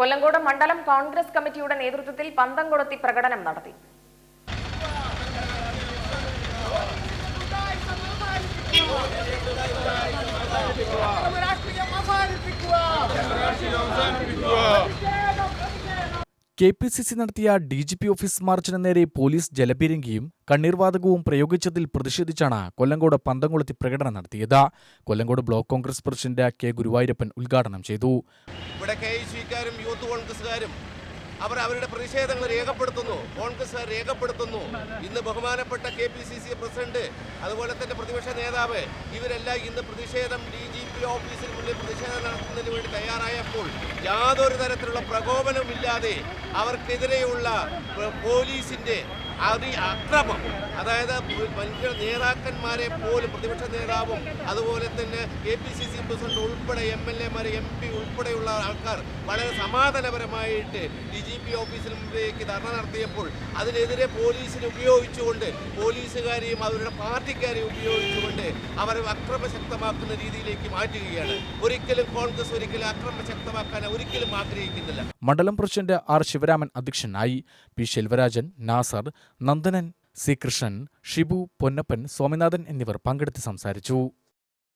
കൊല്ലങ്കോട് മണ്ഡലം കോൺഗ്രസ് കമ്മിറ്റിയുടെ നേതൃത്വത്തിൽ പന്തം കൊളുത്തി പ്രകടനം നടത്തി കെ പി സി സി നടത്തിയ ഡി ജി പി ഓഫീസ് മാർച്ചിന് നേരെ പോലീസ് ജലപീരങ്കിയും കണ്ണീർവാതകവും പ്രയോഗിച്ചതിൽ പ്രതിഷേധിച്ചാണ് കൊല്ലങ്കോട് പന്തംകുളത്തി പ്രകടനം നടത്തിയത്. Kollengode block Congress president K Guruvayurappan ഉദ്ഘാടനം ചെയ്തു. ഇവിടെ കെ ഐ സിക്കാരും യൂത്ത് കോൺഗ്രസ്സുകാരും അവർ അവരുടെ പ്രതിഷേധങ്ങൾ രേഖപ്പെടുത്തുന്നു. കോൺഗ്രസ്സുകാർ രേഖപ്പെടുത്തുന്നു. ഇന്ന് ബഹുമാനപ്പെട്ട K P C C president അതുപോലെ തന്നെ പ്രതിപക്ഷ നേതാവ് ഇവരെല്ലാം ഇന്ന് പ്രതിഷേധം ഡി ജി പി ഓഫീസിന് മുന്നിൽ പ്രതിഷേധം നടത്തുന്നതിന് വേണ്ടി തയ്യാറായപ്പോൾ യാതൊരു തരത്തിലുള്ള പ്രകോപനവുമില്ലാതെ അവർക്കെതിരെയുള്ള പ- അതി അക്രമം. അതായത് മനുഷ്യ നേതാക്കന്മാരെ പോലും പ്രതിപക്ഷ നേതാവും അതുപോലെ തന്നെ K P C C president ഉൾപ്പെടെ എം എൽ എമാർ എം പി ഉൾപ്പെടെയുള്ള ആൾക്കാർ വളരെ സമാധാനപരമായിട്ട് ഡി ജി പി ഓഫീസിന് മുമ്പിലേക്ക് ധർണ നടത്തിയപ്പോൾ അതിനെതിരെ പോലീസിനെ ഉപയോഗിച്ചുകൊണ്ട് പോലീസുകാരെയും അവരുടെ പാർട്ടിക്കാരെയും ഉപയോഗിച്ചുകൊണ്ട് അവരെ അക്രമശക്തമാക്കുന്ന രീതിയിലേക്ക് മാറ്റുകയാണ്. ഒരിക്കലും കോൺഗ്രസ് ഒരിക്കലും അക്രമശക്തമാക്കാൻ ഒരിക്കലും ആഗ്രഹിക്കുന്നില്ല. മണ്ഡലം പ്രസിഡന്റ് ആർ ശിവരാമൻ അധ്യക്ഷനായി. പി. ശെൽവരാജൻ നാസർ നന്ദനൻ ശ്രീകൃഷ്ണൻ കൃഷ്ണൻ ഷിബു പൊന്നപ്പൻ സ്വാമിനാഥൻ എന്നിവർ പങ്കെടുത്ത് സംസാരിച്ചു.